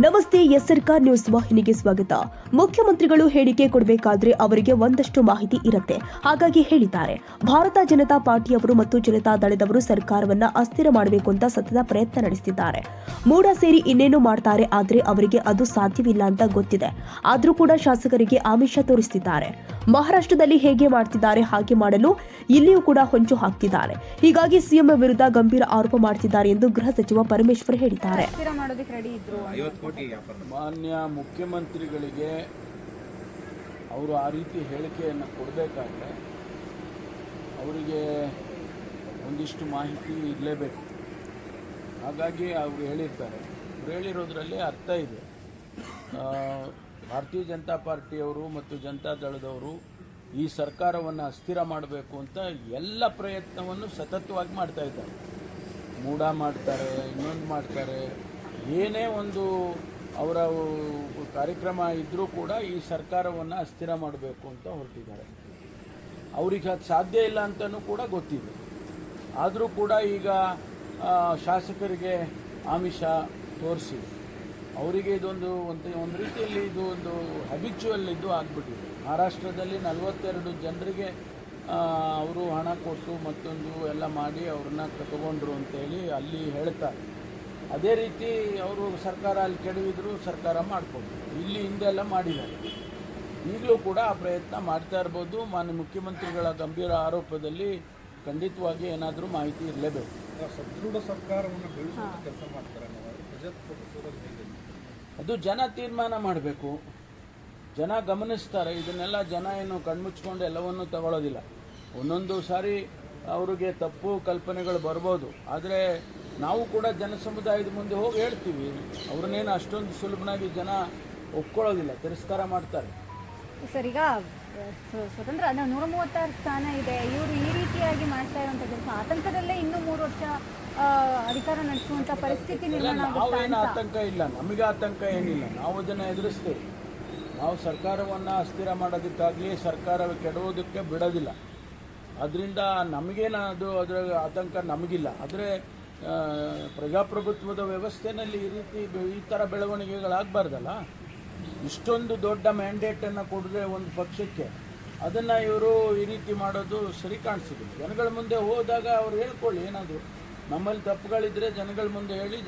ನಮಸ್ತೆ, ಎಸ್ ಸರ್ಕಾರ್ ನ್ಯೂಸ್ ವಾಹಿನಿಗೆ ಸ್ವಾಗತ. ಮುಖ್ಯಮಂತ್ರಿಗಳು ಹೇಳಿಕೆ ಕೊಡಬೇಕಾದ್ರೆ ಅವರಿಗೆ ಒಂದಷ್ಟು ಮಾಹಿತಿ ಇರುತ್ತೆ. ಹಾಗಾಗಿ ಹೇಳಿದ್ದಾರೆ. ಭಾರತ ಜನತಾ ಪಾರ್ಟಿಯವರು ಮತ್ತು ಜನತಾ ದಳದವರು ಸರ್ಕಾರವನ್ನ ಅಸ್ಥಿರ ಮಾಡಬೇಕು ಅಂತ ಸತತ ಪ್ರಯತ್ನ ನಡೆಸುತ್ತಿದ್ದಾರೆ ಮೂಡ ಸೇರಿ ಇನ್ನೇನು ಮಾಡ್ತಾರೆ ಆದ್ರೆ ಅವರಿಗೆ ಅದು ಸಾಧ್ಯವಿಲ್ಲ ಅಂತ ಗೊತ್ತಿದೆ. ಆದ್ರೂ ಕೂಡ ಶಾಸಕರಿಗೆ ಆಮಿಷ ತೋರಿಸುತ್ತಿದ್ದಾರೆ ಮಹಾರಾಷ್ಟ್ರದಲ್ಲಿ ಹೇಗೆ ಮಾಡ್ತಿದ್ದಾರೆ, ಹಾಗೆ ಮಾಡಲು ಇಲ್ಲಿಯೂ ಕೂಡ ಹೊಂಚು ಹಾಕ್ತಿದ್ದಾರೆ. ಹೀಗಾಗಿ ಸಿಎಂ ವಿರುದ್ಧ ಗಂಭೀರ ಆರೋಪ ಮಾಡ್ತಿದ್ದಾರೆ ಎಂದು ಗೃಹ ಸಚಿವ ಪರಮೇಶ್ವರ್ ಹೇಳಿದ್ದಾರೆ. ಮಾನ್ಯ ಮುಖ್ಯಮಂತ್ರಿಗಳಿಗೆ ಅವರು ಆ ರೀತಿ ಹೇಳಿಕೆಯನ್ನು ಕೊಡಬೇಕಾದ್ರೆ ಅವರಿಗೆ ಒಂದಿಷ್ಟು ಮಾಹಿತಿ ಇರಲೇಬೇಕು. ಹಾಗಾಗಿ ಅವರು ಹೇಳಿರ್ತಾರೆ. ಅವ್ರು ಹೇಳಿರೋದ್ರಲ್ಲಿ ಅರ್ಥ ಇದೆ. ಭಾರತೀಯ ಜನತಾ ಪಾರ್ಟಿಯವರು ಮತ್ತು ಜನತಾ ದಳದವರು ಈ ಸರ್ಕಾರವನ್ನು ಅಸ್ಥಿರ ಮಾಡಬೇಕು ಅಂತ ಎಲ್ಲ ಪ್ರಯತ್ನವನ್ನು ಸತತವಾಗಿ ಮಾಡ್ತಾ ಇದ್ದಾರೆ. ಮೂಡ ಮಾಡ್ತಾರೆ, ಇನ್ನೊಂದು ಮಾಡ್ತಾರೆ. ಏನೇ ಒಂದು ಅವರ ಕಾರ್ಯಕ್ರಮ ಇದ್ದರೂ ಕೂಡ ಈ ಸರ್ಕಾರವನ್ನು ಅಸ್ಥಿರ ಮಾಡಬೇಕು ಅಂತ ಹೊರಟಿದ್ದಾರೆ. ಅವ್ರಿಗೆ ಅದು ಸಾಧ್ಯ ಇಲ್ಲ ಅಂತಲೂ ಕೂಡ ಗೊತ್ತಿದೆ. ಆದರೂ ಕೂಡ ಈಗ ಶಾಸಕರಿಗೆ ಆಮಿಷ ತೋರಿಸಿ, ಅವರಿಗೆ ಇದೊಂದು ಒಂದು ಒಂದು ರೀತಿಯಲ್ಲಿ ಇದು ಒಂದು ಹ್ಯಾಬಿಚುವಲ್ ಇದು ಆಗಿಬಿಟ್ಟಿದೆ. ಮಹಾರಾಷ್ಟ್ರದಲ್ಲಿ ನಲವತ್ತೆರಡು ಜನರಿಗೆ ಅವರು ಹಣ ಕೊಟ್ಟು ಮತ್ತೊಂದು ಎಲ್ಲ ಮಾಡಿ ಅವ್ರನ್ನ ತಗೊಂಡ್ರು ಅಂತೇಳಿ ಅಲ್ಲಿ ಹೇಳ್ತಾರೆ. ಅದೇ ರೀತಿ ಅವರು ಸರ್ಕಾರ ಅಲ್ಲಿ ಕೆಡವಿದ್ರು ಸರ್ಕಾರ ಮಾಡಿಕೊಂಡ್ರು ಇಲ್ಲಿ ಹಿಂದೆಲ್ಲ ಮಾಡಿದ್ದಾರೆ. ಈಗಲೂ ಕೂಡ ಆ ಪ್ರಯತ್ನ ಮಾಡ್ತಾ ಇರ್ಬೋದು. ಮಾನ್ಯ ಮುಖ್ಯಮಂತ್ರಿಗಳ ಗಂಭೀರ ಆರೋಪದಲ್ಲಿ ಖಂಡಿತವಾಗಿ ಏನಾದರೂ ಮಾಹಿತಿ ಇರಲೇಬೇಕು. ಸದೃಢ ಸರ್ಕಾರವನ್ನು ಕೆಲಸ ಮಾಡ್ತಾರೆ ಅದು ಜನ ತೀರ್ಮಾನ ಮಾಡಬೇಕು. ಜನ ಗಮನಿಸ್ತಾರೆ. ಇದನ್ನೆಲ್ಲ ಜನ ಏನು ಕಣ್ಮುಚ್ಕೊಂಡು ಎಲ್ಲವನ್ನೂ ತಗೊಳ್ಳೋದಿಲ್ಲ ಒಂದೊಂದು ಸಾರಿ ಅವರಿಗೆ ತಪ್ಪು ಕಲ್ಪನೆಗಳು ಬರ್ಬೋದು. ಆದರೆ ನಾವು ಕೂಡ ಜನ ಸಮುದಾಯದ ಮುಂದೆ ಹೋಗಿ ಹೇಳ್ತೀವಿ. ಅವ್ರನ್ನೇನು ಅಷ್ಟೊಂದು ಸುಲಭನಾಗಿ ಜನ ಒಪ್ಕೊಳ್ಳೋದಿಲ್ಲ ತಿರಸ್ಕಾರ ಮಾಡ್ತಾರೆ. ಸರ್ ಈಗ ಸ್ವತಂತ್ರ ಅಂದ್ರೆ ನೂರ ಮೂವತ್ತಾರು ಸ್ಥಾನ ಇದೆ. ಇವರು ಈ ರೀತಿಯಾಗಿ ಮಾಡ್ತಾ ಇರುವಂತ ಕೆಲಸ ಆತಂಕದಲ್ಲೇ ಇನ್ನೂ ಮೂರು ವರ್ಷ ಅಧಿಕಾರ ನಡೆಸುವಂತ ಪರಿಸ್ಥಿತಿ ನಿರ್ಮಾಣ ನಾವೇನು ಆತಂಕ ಇಲ್ಲ ನಮಗೆ ಆತಂಕ ಏನಿಲ್ಲ. ನಾವು ಅದನ್ನು ಎದುರಿಸ್ತೇವೆ. ನಾವು ಸರ್ಕಾರವನ್ನು ಅಸ್ಥಿರ ಮಾಡೋದಕ್ಕಾಗಲಿ ಸರ್ಕಾರ ಕೆಡುವುದಕ್ಕೆ ಬಿಡೋದಿಲ್ಲ. ಅದರಿಂದ ನಮಗೇನದು ಅದು ಅದರ ಆತಂಕ ನಮಗಿಲ್ಲ. ಆದರೆ ಪ್ರಜಾಪ್ರಭುತ್ವದ ವ್ಯವಸ್ಥೆನಲ್ಲಿ ಈ ರೀತಿ ಈ ಥರ ಬೆಳವಣಿಗೆಗಳಾಗಬಾರ್ದಲ್ಲ? ಇಷ್ಟೊಂದು ದೊಡ್ಡ ಮ್ಯಾಂಡೇಟನ್ನು ಕೊಡದೆ ಒಂದು ಪಕ್ಷಕ್ಕೆ ಅದನ್ನು ಇವರು ಈ ರೀತಿ ಮಾಡೋದು ಸರಿ ಕಾಣಿಸಿದ್ರು ಜನಗಳ ಮುಂದೆ ಹೋದಾಗ ಅವ್ರು ಹೇಳ್ಕೊಳ್ಳಿ ಏನಾದರೂ. ನಮ್ಮಲ್ಲಿ ತಪ್ಪುಗಳಿದ್ರೆ ಜನಗಳ ಮುಂದೆ ಹೇಳಿ